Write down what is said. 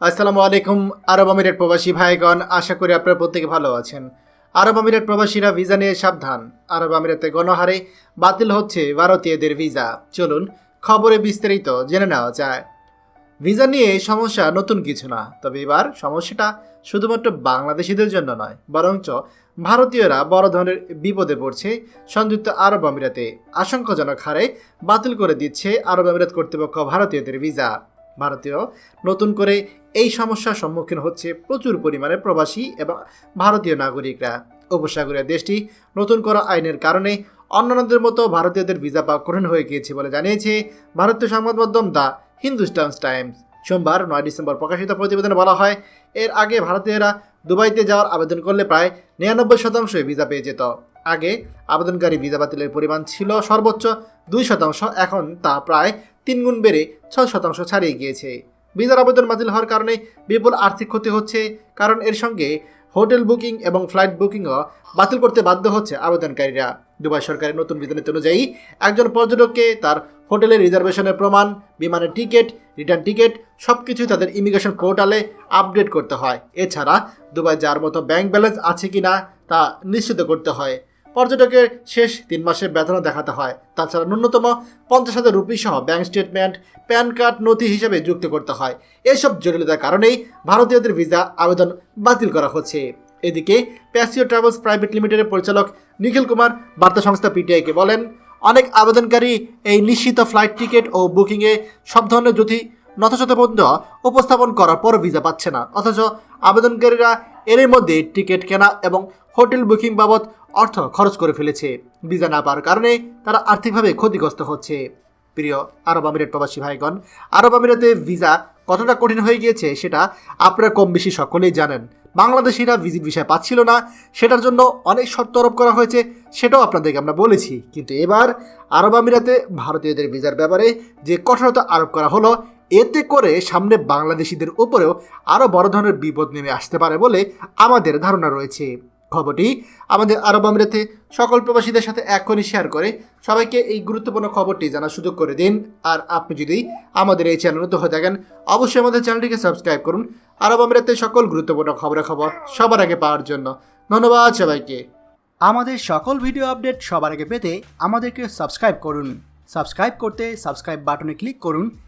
আসসালামু আলাইকুম, আরব আমিরাত প্রবাসী ভাইগণ, আশা করি আপনারা প্রত্যেকে ভালো আছেন। আরব আমিরাত প্রবাসীরা ভিসা নিয়ে সাবধান। আরব আমিরাতে গণহারে বাতিল হচ্ছে ভারতীয়দের ভিসা। চলুন খবরে বিস্তারিত জেনে নেওয়া যায়। ভিসা নিয়ে সমস্যা নতুন কিছু না, তবে এবার সমস্যাটা শুধুমাত্র বাংলাদেশিদের জন্য নয়, বরঞ্চ ভারতীয়রা বড় ধরনের বিপদে পড়ছে সংযুক্ত আরব আমিরাতে। আশঙ্কাজনক হারে বাতিল করে দিচ্ছে আরব আমিরাত কর্তৃপক্ষ ভারতীয়দের ভিসা। ভারতীয়। নতুন করে এই সমস্যার সম্মুখীন হচ্ছে প্রচুর পরিমাণে প্রবাসী এবং ভারতীয় নাগরিকরা। উপসাগরীয় দেশটি নতুন করা আইনের কারণে অন্যান্যদের মতো ভারতীয়দের ভিসা পাওয়া কঠিন হয়ে গিয়েছে বলে জানিয়েছে ভারতীয় সংবাদ মাধ্যম দ্য হিন্দুস্তান টাইমস। সোমবার নয় ডিসেম্বর প্রকাশিত প্রতিবেদনে বলা হয়, এর আগে ভারতীয়রা দুবাইতে যাওয়ার আবেদন করলে প্রায় নিরানব্বই শতাংশই ভিসা পেয়ে যেত। আগে আবেদনকারী ভিসা বাতিলের পরিমাণ ছিল সর্বোচ্চ দুই শতাংশ, এখন তা প্রায় তিন গুণ বেড়ে ছয় শতাংশ ছাড়িয়ে গিয়েছে। ভিসার আবেদন বাতিল হওয়ার কারণে বিপুল আর্থিক ক্ষতি হচ্ছে, কারণ এর সঙ্গে হোটেল বুকিং এবং ফ্লাইট বুকিংও বাতিল করতে বাধ্য হচ্ছে আবেদনকারীরা। দুবাই সরকারের নতুন বিধানীতি অনুযায়ী, একজন পর্যটককে তার হোটেলের রিজার্ভেশনের প্রমাণ, বিমানের টিকিট, রিটার্ন টিকিট সব কিছুই তাদের ইমিগ্রেশন পোর্টালে আপডেট করতে হয়। এছাড়া দুবাই যাওয়ার মতো ব্যাংক ব্যালেন্স আছে কি না তা নিশ্চিত করতে হয়। পর্যটকের শেষ তিন মাসের বেতনও দেখাতে হয়। তাছাড়া ন্যূনতম পঞ্চাশ হাজার রুপি সহ ব্যাংক স্টেটমেন্ট, প্যান কার্ড, নথি হিসেবে যুক্ত করতে হয়। এসব জটিলতার কারণেই ভারতীয়দের ভিসা আবেদন বাতিল করা হচ্ছে। এদিকে প্যাসিও ট্রাভেলস প্রাইভেট লিমিটেডের পরিচালক নিখিল কুমার বার্তা সংস্থা পিটিআইকে বলেন, অনেক আবেদনকারী এই নিশ্চিত ফ্লাইট টিকিট ও বুকিংয়ে সব ধরনের যদি নথশতপত্র উপস্থাপন করার পর ভিসা পাচ্ছে না। অথচ আবেদনকারীরা এর মধ্যে টিকিট কেনা এবং হোটেল বুকিং বাবদ অর্থ খরচ করে ফেলেছে। ভিসা না পাওয়ার কারণে তারা আর্থিকভাবে ক্ষতিগ্রস্ত হচ্ছে। প্রিয় আরব আমিরাত প্রবাসী ভাইগণ, আরব আমিরাতে ভিসা কতটা কঠিন হয়ে গিয়েছে সেটা আপনারা কম বেশি সকলেই জানেন। বাংলাদেশিরা ভিজিট ভিসা পাচ্ছিল না, সেটার জন্য অনেক শর্ত আরোপ করা হয়েছে, সেটাও আপনাদেরকে আমরা বলেছি। কিন্তু এবার আরব আমিরাতে ভারতীয়দের ভিসার ব্যাপারে যে কঠোরতা আরোপ করা হলো এতে করে সামনে বাংলাদেশিদের উপরেও আরও বড় ধরনের বিপদ নেমে আসতে পারে বলে আমাদের ধারণা রয়েছে। খবরটি আমাদের আরব আমিরাতে সকল প্রবাসীদের সাথে এখনই শেয়ার করে। সবাইকে এই গুরুত্বপূর্ণ খবরটি জানার সুযোগ করে দিন। আর আপনি যদি আমাদের এই চ্যানেল নতুন হয়ে থাকেন, অবশ্যই আমাদের চ্যানেলটিকে সাবস্ক্রাইব করুন। আরব আমিরাতে সকল গুরুত্বপূর্ণ খবরের খবর সবার আগে পাওয়ার জন্য ধন্যবাদ সবাইকে। আমাদের সকল ভিডিও আপডেট সবার আগে পেতে আমাদেরকে সাবস্ক্রাইব করুন। সাবস্ক্রাইব করতে সাবস্ক্রাইব বাটনে ক্লিক করুন।